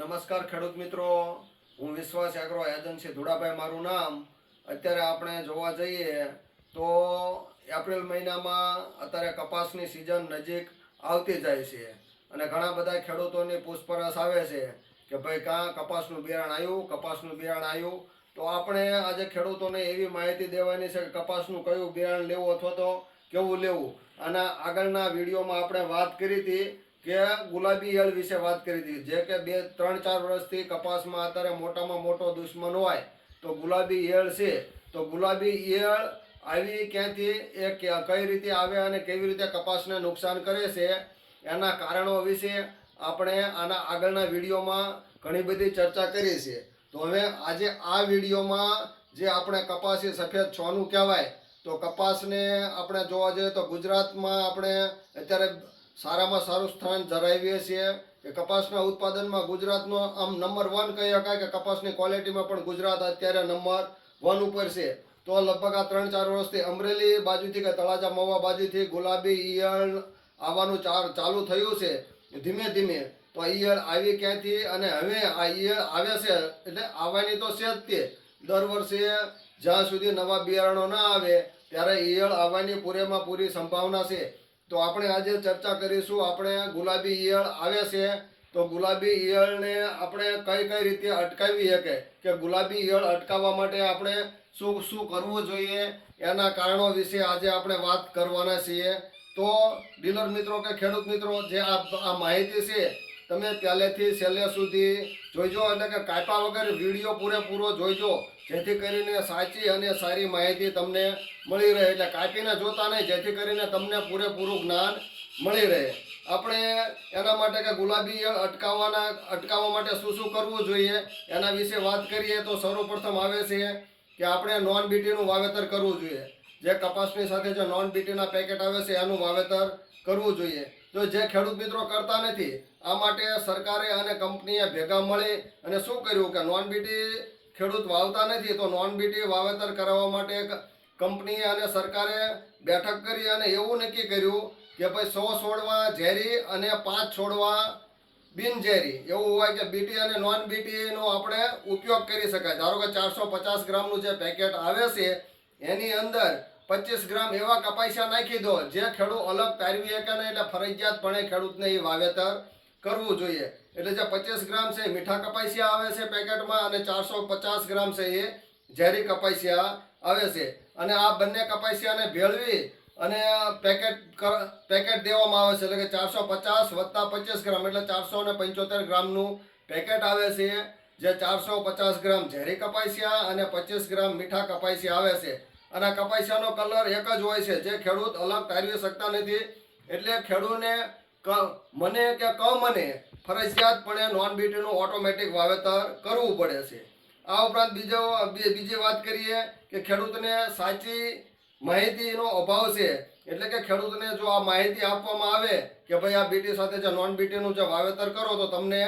નમસ્કાર ખેડૂત મિત્રો. હું વિશ્વાસ એગ્રો એજન્સી ધુડાભાઈ મારું નામ. અત્યારે આપણે જોવા જઈએ તો એપ્રિલ મહિનામાં અત્યારે કપાસની સિઝન નજીક આવતી જાય છે અને ઘણા બધા ખેડૂતોની પૂછપરછ આવે છે કે ભાઈ કાં કપાસનું બિયારણ આવ્યું, કપાસનું બિયારણ આવ્યું. તો આપણે આજે ખેડૂતોને એવી માહિતી દેવાની છે કે કપાસનું કયું બિયારણ લેવું અથવા તો કેવું લેવું. અને આગળના વિડીયોમાં આપણે વાત કરી હતી કે ગુલાબી ઈયળ વિશે વાત કરી હતી. જે કે બે, ત્રણ, ચાર વર્ષથી કપાસમાં અત્યારે મોટામાં મોટો દુશ્મન હોય તો ગુલાબી ઈયળ છે. તો ગુલાબી ઈયળ આવી ક્યાંથી, એ કઈ રીતે આવે અને કેવી રીતે કપાસને નુકસાન કરે છે, એના કારણો વિશે આપણે આના આગળના વિડીયોમાં ઘણી બધી ચર્ચા કરી છે. તો હવે આજે આ વિડીયોમાં જે આપણે કપાસી સફેદ છોનું કહેવાય, તો કપાસને આપણે જોવા જઈએ તો ગુજરાતમાં આપણે અત્યારે સારામાં સારું સ્થાન ધરાવીએ છીએ કે કપાસના ઉત્પાદનમાં ગુજરાતનો આમ નંબર વન કહી શકાય કે કપાસની ક્વોલિટીમાં પણ ગુજરાત અત્યારે નંબર વન ઉપર છે. તો લગભગ આ ત્રણ ચાર વર્ષથી અમરેલી બાજુથી કે તળાજા મવા બાજુથી ગુલાબી, ઈયળ આવવાનું ચાર ચાલુ થયું છે. ધીમે ધીમે તો ઈયળ આવી ક્યાંથી અને હવે આ ઈયળ આવે છે એટલે આવવાની તો છે જ તે. દર વર્ષે જ્યાં સુધી નવા બિયારણો ના આવે ત્યારે ઈયળ આવવાની પૂરેમાં પૂરી સંભાવના છે. તો આપણે આજે ચર્ચા કરીશું, આપણે ગુલાબી ઈયળ આવે છે, તો ગુલાબી ઈયળને આપણે કઈ કઈ રીતે અટકાવી શકે? કે ગુલાબી ઈયળ અટકાવવા માટે આપણે શું શું કરવું જોઈએ? એના કારણો વિશે આજે આપણે વાત કરવાના છીએ. તો ડીલર મિત્રો કે ખેડૂત મિત્રો, જે આ માહિતી છે તમે પહેલેથી છેલ્લે સુધી જોઈજો એટલે કે કાપ્યા વગર વીડિયો પૂરેપૂરો જોઈજો જેથી કરીને સાચી અને સારી માહિતી તમને મળી રહે. એટલે કાપીને જોતા નહીં, જેથી કરીને તમને પૂરેપૂરું જ્ઞાન મળી રહે. આપણે એના માટે કે ગુલાબી અટકાવવાના, અટકાવવા માટે શું શું કરવું જોઈએ, એના વિશે વાત કરીએ તો સર્વપ્રથમ આવે છે કે આપણે નોન બીટીનું વાવેતર કરવું જોઈએ. જે કપાસની સાથે જે નોન બીટીના પેકેટ આવે છે, એનું વાવેતર કરવું જોઈએ. તો જે ખેડૂત મિત્રો કરતા નથી, આ માટે સરકારે અને કંપનીએ ભેગા મળી અને શું કર્યું કે નોન બીટી ખેડૂત વાવતા નથી, તો નોન બીટી વાવેતર કરાવવા માટે કંપનીએ અને સરકારે બેઠક કરી અને એવું નક્કી કર્યું કે ભાઈ સો છોડવા ઝેરી અને પાંચ છોડવા બિનઝેરી એવું હોય કે બીટી અને નોન બીટીનો આપણે ઉપયોગ કરી શકાય. ધારો કે ચારસો પચાસ ગ્રામનું જે પેકેટ આવે છે, એની અંદર પચીસ ગ્રામ એવા કપાસિયા નાખી દો, જે ખેડૂત અલગ તારવી શકે ને એટલે ફરજિયાતપણે ખેડૂતને એ વાવેતર કરવું જોઈએ. એટલે જે પચીસ ગ્રામ છે મીઠા કપાસિયા આવે છે પેકેટમાં અને ચારસો પચાસ ગ્રામ છે એ ઝેરી કપાસિયા આવે છે. અને આ બંને કપાસિયાને ભેળવી અને પેકેટ કર- પેકેટ દેવામાં આવે છે. એટલે કે ચારસો પચાસ વત્તા પચીસ ગ્રામ, એટલે ચારસો ને પંચોતેર ગ્રામનું પેકેટ આવે છે. જે ચારસો પચાસ ગ્રામ ઝેરી કપાસિયા અને પચીસ ગ્રામ મીઠા કપાસિયા આવે છે. અને કપાસિયાનો કલર એક જ હોય છે. જે ખેડૂત અલગ તારવી શકતા નથી. એટલે ખેડૂતને ક, મને કે ક મને ફરજિયાતપણે નોન બીટીનું ઓટોમેટિક વાવેતર કરવું પડે છે. આ ઉપરાંત બીજો બીજી વાત કરીએ કે ખેડૂતને સાચી માહિતીનો અભાવ છે. એટલે કે ખેડૂતને જો આ માહિતી આપવામાં આવે કે ભાઈ આ બીટી સાથે જે નોન બીટીનું જે વાવેતર કરો તો તમને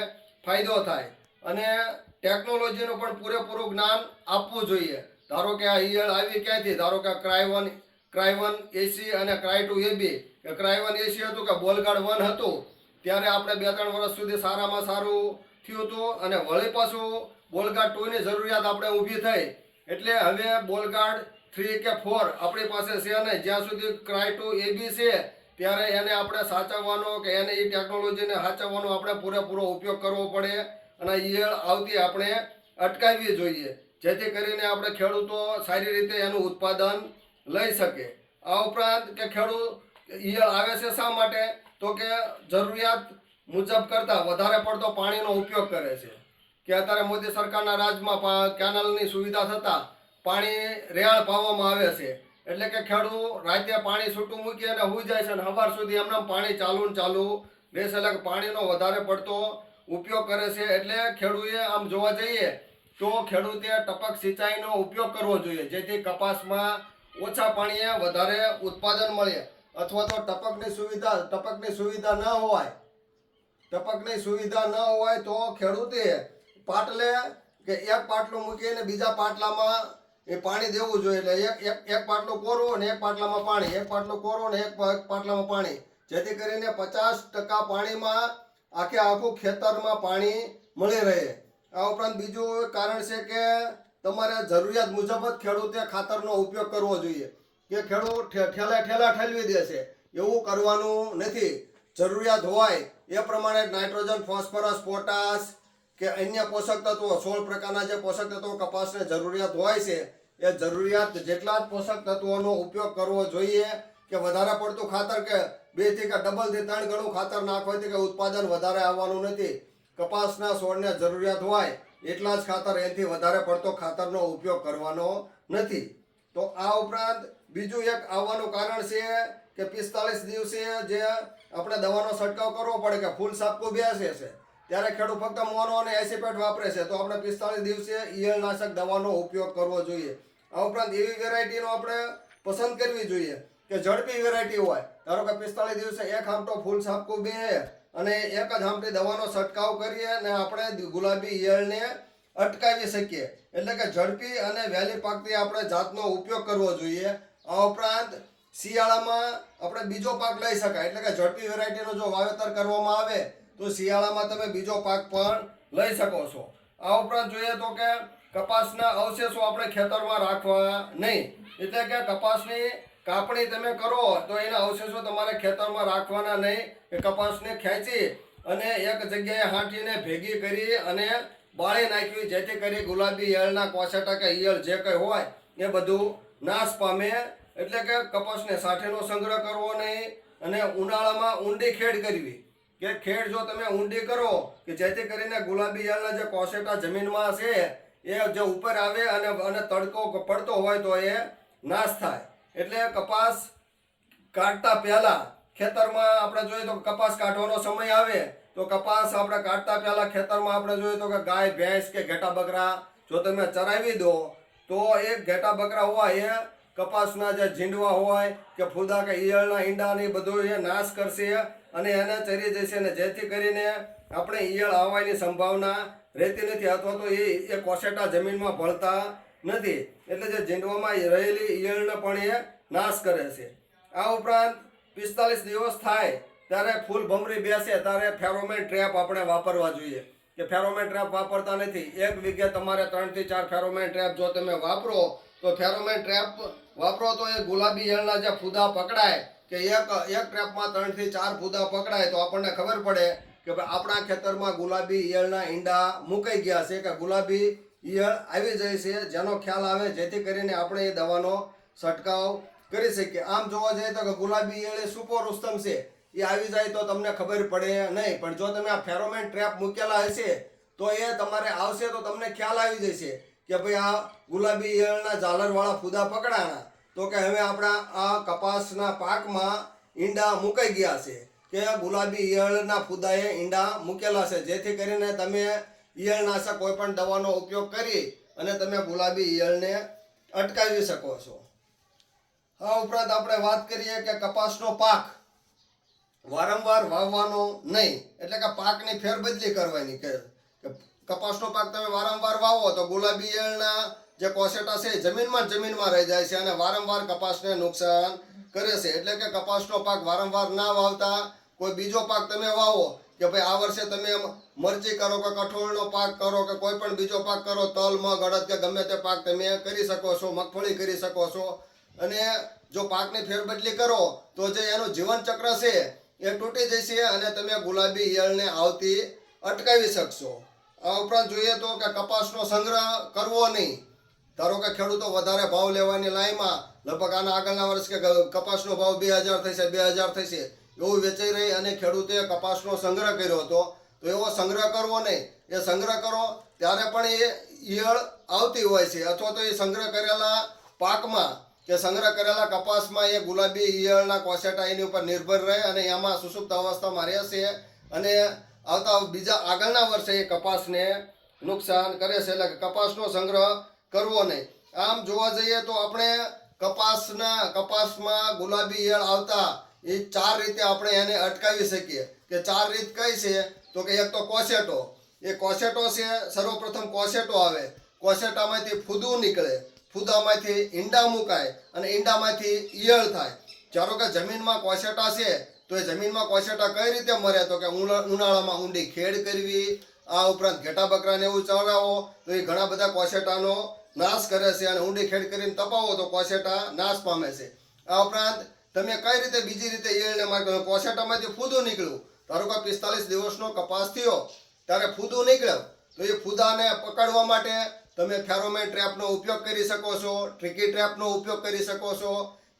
ફાયદો થાય. અને ટેકનોલોજીનું પણ પૂરેપૂરું જ્ઞાન આપવું જોઈએ. ધારો કે આ ઈયળ આવી ક્યાંથી ધારો કે ક્રાયવન ક્રાયવન એસી અને ક્રાય ટુ એબી કે ક્રાયવન એસી હતું કે બોલગાડ વન હતું. ત્યારે આપણે બે ત્રણ વર્ષ સુધી સારામાં સારું થયું હતું અને વળી પાછું બોલગાડ ટુની જરૂરિયાત આપણે ઊભી થઈ. એટલે હવે બોલગાડ થ્રી કે ફોર આપણી પાસે છે નહીં. જ્યાં સુધી ક્રાય ટુ એબી છે, ત્યારે એને આપણે સાચવવાનો કે એને એ ટેકનોલોજીને સાચવવાનો આપણે પૂરેપૂરો ઉપયોગ કરવો પડે. અને ઈયળ આવતી આપણે અટકાવવી જોઈએ. જેથી કરીને આપણે ખેડૂતો સારી રીતે એનું ઉત્પાદન લઈ શકે. આ ઉપરાંત કે ખેડૂત ઈયળ આવે છે શા માટે? તો કે જરૂરિયાત મુજબ કરતાં વધારે પડતો પાણીનો ઉપયોગ કરે છે. કે અત્યારે મોદી સરકારના રાજમાં કેનલની સુવિધા થતાં પાણી રેહાળ પાવામાં આવે છે. એટલે કે ખેડૂત રાતે પાણી છૂટું મૂકી અને હોઈ જાય છે અને સવાર સુધી એમને પાણી ચાલુ ને ચાલુ રહેશે. એટલે પાણીનો વધારે પડતો ઉપયોગ કરે છે. એટલે ખેડૂતે આમ જોવા જઈએ તો ખેડૂતે ટપક સિંચાઈનો ઉપયોગ કરવો જોઈએ, જેથી કપાસમાં ઓછા પાણીએ વધારે ઉત્પાદન મળે. અથવા તો ટપકની સુવિધા ટપકની સુવિધા ન હોય. ટપકની સુવિધા ન હોય તો ખેડૂતે પાટલે કે એક પાટલું મૂકીને બીજા પાટલામાં એ પાણી દેવું જોઈએ. એટલે એક એક એક પાટલું કોરું અને એક પાટલામાં પાણી, એક પાટલું કોરું અને એક પાટલામાં પાણી. જેથી કરીને પચાસ ટકા પાણીમાં આખે આખું ખેતરમાં પાણી મળી રહે. આ ઉપરાંત બીજું કારણ છે કે તમારે જરૂરિયાત મુજબ જ ખેડૂતે ખાતરનો ઉપયોગ કરવો જોઈએ. કે ખેડૂત ઠેલા ઠેલા ઠેલવી દેશે એવું કરવાનું નથી. જરૂરિયાત હોય એ પ્રમાણે નાઇટ્રોજન, ફોસ્ફરસ, પોટાશ કે અન્ય પોષક તત્વો, સોળ પ્રકારના જે પોષક તત્વો કપાસને જરૂરિયાત હોય છે, એ જરૂરિયાત જેટલા જ પોષક તત્વોનો ઉપયોગ કરવો જોઈએ કે વધારે પડતું ખાતર કે બેથી કે ડબલથી ત્રણ ગણું ખાતર નાખવાથી કે ઉત્પાદન વધારે આવવાનું નથી. કપાસના છોડને જરૂરિયાત હોય એટલા જ ખાતર એનાથી વધારે પડતો ખાતરનો ઉપયોગ કરવાનો નથી. તો આ ઉપરાંત બીજું એક આવવાનું કારણ છે કે પિસ્તાલીસ દિવસે જે આપણે દવાનો છંટકાવ કરવો પડે કે ફૂલ સાપકું બેસે છે, ત્યારે ખેડૂત ફક્ત મોનો અને એસિપેટ વાપરે છે, તો આપણે પિસ્તાલીસ દિવસે ઈયળનાશક દવાનો ઉપયોગ કરવો જોઈએ. આ ઉપરાંત એવી વેરાયટીનો આપણે પસંદ કરવી જોઈએ કે ઝડપી વેરાયટી હોય. ધારો કે પિસ્તાલીસ દિવસે એક આમટો ફૂલ સાપકું બે અને એક જ આપણે દવાનો છંટકાવ કરીએ અને આપણે ગુલાબી ઈયળને અટકાવી શકીએ. એટલે કે ઝડપી અને વહેલી પાકથી આપણે જાતનો ઉપયોગ કરવો જોઈએ. આ ઉપરાંત શિયાળામાં આપણે બીજો પાક લઈ શકાય. એટલે કે ઝડપી વેરાયટીનો જો વાવેતર કરવામાં આવે, તો શિયાળામાં તમે બીજો પાક પણ લઈ શકો છો. આ ઉપરાંત જોઈએ તો કે કપાસના અવશેષો આપણે ખેતરમાં રાખવા નહીં. એટલે કે કપાસની કાપણી તમે કરો તો એના અવશેષો તમારે ખેતરમાં રાખવાના નહીં. કે કપાસને ખેંચી અને એક જગ્યાએ હાંટીને ભેગી કરી અને બાળી નાખવી, જેથી કરી ગુલાબી ઈયળના કોસેટા કે ઈયળ જે કંઈ હોય એ બધું નાશ પામે. એટલે કે કપાસને સાઠેનો સંગ્રહ કરવો નહીં અને ઉનાળામાં ઊંડી ખેડ કરવી. કે ખેડ જો તમે ઊંડી કરો, કે જેથી કરીને ગુલાબી ઈયળના જે કોસેટા જમીનમાં છે એ જે ઉપર આવે અને અને તડકો પડતો હોય તો એ નાશ થાય. એટલે કપાસ કાઢતા પહેલા ખેતરમાં આપણે જોઈએ તો કપાસ કાઢવાનો સમય આવે તો કપાસ આપણે કાઢતા પહેલા ખેતરમાં આપણે જોઈએ તો કે ગાય, ભેંસ કે ઘેટા બકરા જો તમે ચરાવી દો, તો એ ઘેટા બકરા હોય એ કપાસના જે ઝીંડવા હોય કે ફૂદા કે ઈયળના ઈંડા ને બધું એ નાશ કરશે અને એને ચરી જશે ને જેથી કરીને આપણે ઈયળ આવવાની સંભાવના રહેતી નથી અથવા તો એ કોસેટા જમીનમાં ભળતા નથી. એટલે જે જીંડવામાં રહેલી ઈયળને પણ એ નાશ કરે છે. આ ઉપરાંત પિસ્તાલીસ દિવસ થાય ત્યારે ફૂલ ભમરી બેસે ત્યારે ફેરોમેન ટ્રેપ આપણે વાપરવા જોઈએ. કે ફેરોમેન ટ્રેપ વાપરતા નથી. એક વીઘે તમારે ત્રણથી ચાર ફેરોમેન ટ્રેપ જો તમે વાપરો, તો ફેરોમેન ટ્રેપ વાપરો તો એ ગુલાબી ઈયળના જે ફૂદા પકડાય, કે એક એક ટ્રેપમાં ત્રણથી ચાર ફૂદા પકડાય, તો આપણને ખબર પડે કે ભાઈ આપણા ખેતરમાં ગુલાબી ઈયળના ઈંડા મુકાઈ ગયા છે, કે ગુલાબી ઈયળ આવી જાય છે, જેનો ખ્યાલ આવે જેથી કરીને આપણે એ દવાનો છંટકાવ કરી શકીએ. આમ જોવા જઈએ તો કે ગુલાબી ઈયળ એ સુપો રુસ્તમ છે? એ આવી જાય તો તમને ખબર પડે નહીં, પણ જો તમે આ ફેરોમેન ટ્રેપ મૂકેલા હશે, તો એ તમારે આવશે તો તમને ખ્યાલ આવી જશે કે ભાઈ આ ગુલાબી ઈયળના ઝાલરવાળા ફૂદા પકડાણા. તો કે હવે આપણા આ કપાસના પાકમાં ઈંડા મુકાઈ ગયા છે. કે ગુલાબી ઈયળના ફૂદાએ ઈંડા મૂકેલા છે, જેથી કરીને તમે ઈયળનાશક કોઈ પણ દવાનો ઉપયોગ કરી અને તમે ગુલાબી ઈયળને અટકાવી શકો છો. આ ઉપરાંત આપણે વાત કરીએ કે કપાસનો પાક વારંવાર વાવવાનો નહીં, એટલે કે પાકની ફેરબદલી કરવાની કે કપાસનો પાક તમે વારંવાર વાવો તો ગુલાબી ઈયળના જે કોસેટા છે જમીનમાં જમીનમાં રહી જાય છે અને વારંવાર કપાસને નુકસાન કરે છે. એટલે કે કપાસનો પાક વારંવાર ના વાવતા કોઈ બીજો પાક તમે વાવો કે ભાઈ આ વર્ષે તમે મરચી કરો કે કઠોળનો પાક કરો કે કોઈ પણ બીજો પાક કરો, તલ, મગ, અડદ કે ગમે તે પાક તમે કરી શકો છો, મગફળી કરી શકો છો. અને જો પાકની ફેરબદલી કરો, તો જે એનું જીવન ચક્ર છે એ તૂટી જશે અને તમે ગુલાબી ઈયળને આવતી અટકાવી શકશો. આ ઉપરાંત જોઈએ તો કે કપાસનો સંગ્રહ કરવો નહીં. ધારો કે ખેડૂતો વધારે ભાવ લેવાની લાઈનમાં, લગભગ આના આગળના વર્ષ કે કપાસનો ભાવ બે હજાર થશે, બે હજાર થશે એવું વેચાઈ રહી અને ખેડૂતે કપાસનો સંગ્રહ કર્યો હતો. તો એવો સંગ્રહ કરવો નહીં. એ સંગ્રહ કરો, ત્યારે પણ એ ઈયળ આવતી હોય છે. અથવા તો એ સંગ્રહ કરેલા પાકમાં, કે સંગ્રહ કરેલા કપાસમાં એ ગુલાબી ઈયળના કોસેટા એની ઉપર નિર્ભર રહે અને એમાં સુસુપ્ત અવસ્થામાં રહેશે અને આવતા બીજા આગળના વર્ષે એ કપાસને નુકસાન કરે છે. એટલે કપાસનો સંગ્રહ કરવો નહીં. આમ જોવા જઈએ તો આપણે કપાસના, કપાસમાં ગુલાબી ઈયળ આવતા એ ચાર રીતે આપણે એને અટકાવી શકીએ. કે ચાર રીત કઈ છે? તો કે એક તો કોસેટો. એ કોસેટો છે, સર્વપ્રથમ કોસેટો આવે. કોસેટામાંથી ફૂદું નીકળે. ફૂદામાંથી ઈંડા મુકાય અને ઈંડામાંથી ઈયળ થાય. ચારો કે જમીનમાં કોસેટા છે, તો એ જમીનમાં કોસેટા કઈ રીતે મરે? તો કે ઉના- ઉનાળામાં ઊંડી ખેડ કરવી, આ ઉપરાંત ઘેટા બકરાને એવું ચરાવો, તો એ ઘણા બધા કોસેટાનો નાશ કરે છે અને ઊંડી ખેડ કરીને તપાવો તો કોસેટા નાશ પામે છે. આ ઉપરાંત તમે કઈ રીતે બીજી રીતે ઈયળને માર્ગ કોશેટામાંથી ફૂદું નીકળ્યું. ધારો કે પિસ્તાલીસ દિવસનો કપાસ થયો, ત્યારે ફૂદું નીકળ્યું. તો એ ફૂદાને પકડવા માટે તમે ફેરોમેન ટ્રેપનો ઉપયોગ કરી શકો છો, ટ્રિકી ટ્રેપનો ઉપયોગ કરી શકો છો,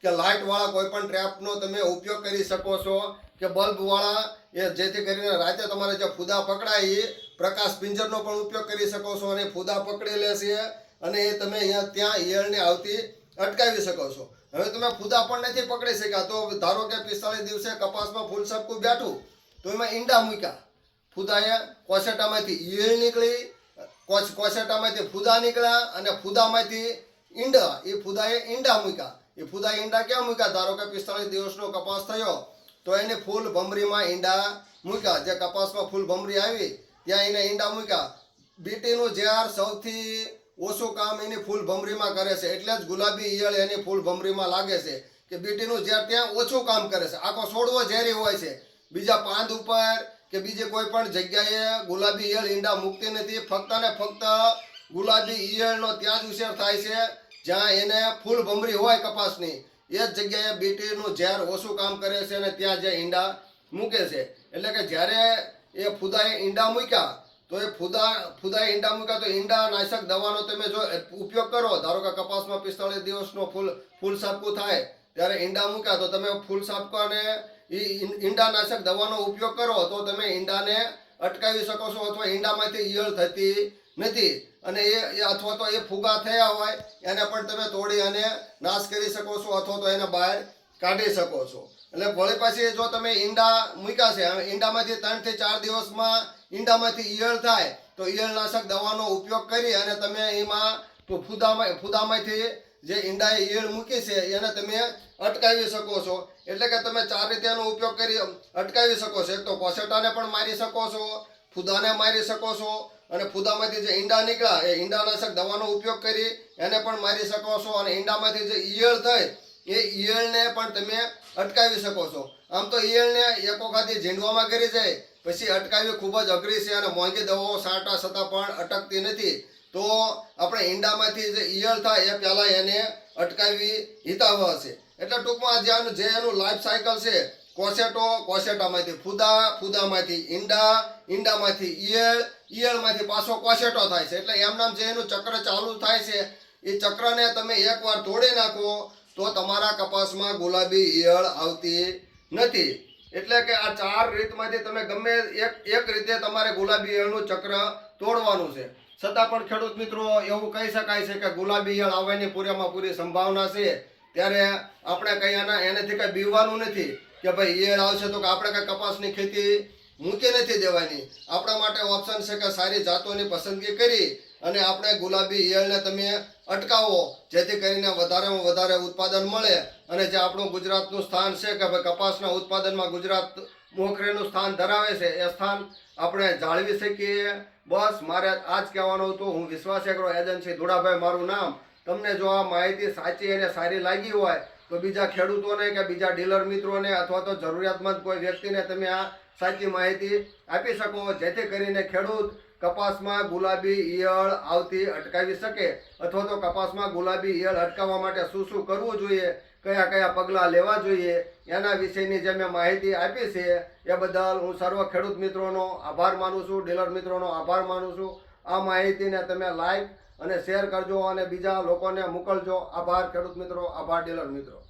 કે લાઇટવાળા કોઈ પણ ટ્રેપનો તમે ઉપયોગ કરી શકો છો, કે બલ્બવાળા, એ જેથી કરીને રાતે તમારે જે ફૂદા પકડાય એ પ્રકાશ પિંજરનો પણ ઉપયોગ કરી શકો છો અને ફૂદા પકડી લેશે અને એ તમે અહીંયા ત્યાં ઈયળને આવતી અટકાવી શકો છો. હવે તમે ફૂદા પણ નથી પકડી શક્યા, તો ધારો કે પિસ્તાળીસ દિવસે કપાસમાં ફૂલ સરખું બેઠું, તો એમાં ઈંડા મૂક્યા. ફૂદાએ કોસેટામાંથી ઈયળ નીકળી કોસેટામાંથી ફૂદા નીકળ્યા અને ફૂદામાંથી ઈંડા. એ ફૂદાએ ઈંડા મૂક્યા. એ ફૂદા ઈંડા ક્યાં મૂક્યા? ધારો કે પિસ્તાળીસ દિવસનો કપાસ થયો, તો એને ફૂલ ભમરીમાં ઈંડા મૂક્યા. જે કપાસમાં ફૂલ ભમરી આવી, ત્યાં એને ઈંડા મૂક્યા. બીટીનું ઝેર સૌથી ઓછું કામ એની ફૂલ ભમરીમાં કરે છે. એટલે જ ગુલાબી ઈયળ એની ફૂલ ભમરીમાં લાગે છે કે બીટીનું ઝેર ત્યાં ઓછું કામ કરે છે. આખો છોડવો ઝેરી હોય છે. બીજા પાંદ ઉપર કે બીજી કોઈ પણ જગ્યાએ ગુલાબી ઈયળ ઈંડા મૂકતી નથી. ફક્ત ને ફક્ત ગુલાબી ઈયળનો ત્યાં જ ઉછેર થાય છે જ્યાં એને ફૂલ ભમરી હોય કપાસની. એ જ જગ્યાએ બીટીનું ઝેર ઓછું કામ કરે છે અને ત્યાં જે ઈંડા મૂકે છે. એટલે કે જ્યારે એ ફૂદાએ ઈંડા મૂક્યા તો એ ફૂદા, ફુદા ઈંડા મૂક્યા તો ઈંડા, નાશક દવાનો તમે જો ઉપયોગ કરો, ધારો કે કપાસમાં પિસ્તાળીસ દિવસનો ફૂલ ફૂલ સાપકું થાય, ત્યારે ઈંડા મૂક્યા તો તમે ફૂલ સાપકાને અને ઈં- ઈંડાનાશક દવાનો ઉપયોગ કરો, તો તમે ઈંડાને અટકાવી શકો છો અથવા ઈંડામાંથી ઈયળ થતી નથી. અને એ અથવા તો એ ફુગા થયા હોય, એને પણ તમે તોડી અને નાશ કરી શકો છો અથવા તો એને બહાર કાઢી શકો છો. એટલે વળી પાછી જો તમે ઈંડા મૂક્યા છે ઈંડામાંથી ત્રણથી ચાર દિવસમાં ઈંડામાંથી ઈયળ થાય, તો ઈયળનાશક દવાનો ઉપયોગ કરી અને તમે એમાં ફૂદામાં, ફૂદામાંથી જે ઈંડાએ ઈયળ મૂકી છે, એને તમે અટકાવી શકો છો. એટલે કે તમે ચાર રીતે એનો ઉપયોગ કરી અટકાવી શકો છો. એક તો કોસેટાને પણ મારી શકો છો, ફૂદાને મારી શકો છો, અને ફૂદામાંથી જે ઈંડા નીકળ્યા, એ ઈંડાનાશક દવાનો ઉપયોગ કરી એને પણ મારી શકો છો, અને ઈંડામાંથી જે ઈયળ થઈ એ ઈયળને પણ તમે અટકાવી શકો છો. આમ તો ઈયળને એક વખત ઝીંડવામાં કરી જાય પછી અટકાવી ખૂબ જ અઘરી છે અને મોંઘી દવાઓ સાટા છતાં પણ અટકતી નથી. તો આપણે ઈંડામાંથી જે ઈયળ થાય એ પહેલાં એને અટકાવી હિતાવહ છે એટલે ટૂંકમાં જ્યાં જે એનું લાઈફ સાયકલ છે, કોસેટો, કોસેટામાંથી ફૂદા, ફૂદામાંથી ઈંડા, ઈંડામાંથી ઈયળ, ઈયળમાંથી પાછો કોસેટો થાય છે. એટલે એમ નામ જે એનું ચક્ર ચાલુ થાય છે, એ ચક્રને તમે એકવાર તોડી નાખો તો તમારા કપાસમાં ગુલાબી ઈયળ આવતી નથી. એટલે કે આ ચાર રીતમાંથી તમે ગમે એક એક રીતે તમારે ગુલાબી ઈયળનું ચક્ર તોડવાનું છે. છતાં પણ ખેડૂત મિત્રો, એવું કહી શકાય છે કે ગુલાબી ઈયળ આવવાની પૂરેમાં પૂરી સંભાવના છે. ત્યારે આપણે કંઈ આના એનાથી કંઈ બીવવાનું નથી કે ભાઈ ઈયળ આવશે તો કે આપણે કંઈ કપાસની ખેતી મૂકી નથી દેવાની. આપણા માટે ઓપ્શન છે કે સારી જાતોની પસંદગી કરી અને આપણે ગુલાબી ઈયળને તમે અટકાવો, જેથી કરીને વધારેમાં વધારે ઉત્પાદન મળે. અને જે આપણું ગુજરાતનું સ્થાન છે કે ભાઈ કપાસના ઉત્પાદનમાં ગુજરાત મોખરેનું સ્થાન ધરાવે છે, એ સ્થાન આપણે જાળવી શકીએ. બસ, મારે આ જ કહેવાનું હતું, હું વિશ્વાસ એગ્રો એજન્સી ધુડાભાઈ મારું નામ. તમને જો આ માહિતી સાચી અને સારી લાગી હોય, તો બીજા ખેડૂતોને કે બીજા ડીલર મિત્રોને અથવા તો જરૂરિયાતમંદ કોઈ વ્યક્તિને તમે આ સાચી માહિતી આપી શકો. જેથી કરીને ખેડૂત કપાસમાં ગુલાબી ઈયળ આવતી અટકાવી શકે અથવા તો કપાસમાં ગુલાબી ઈયળ અટકાવવા માટે શું શું કરવું જોઈએ, કયા કયા પગલાં લેવા જોઈએ, એના વિશેની જે મેં માહિતી આપી છે, એ બદલ હું સર્વ ખેડૂત મિત્રોનો આભાર માનું છું, ડીલર મિત્રોનો આભાર માનું છું. આ માહિતીને તમે લાઈક અને શેર કરજો અને બીજા લોકોને મોકલજો. આભાર ખેડૂત મિત્રો, આભાર ડીલર મિત્રો.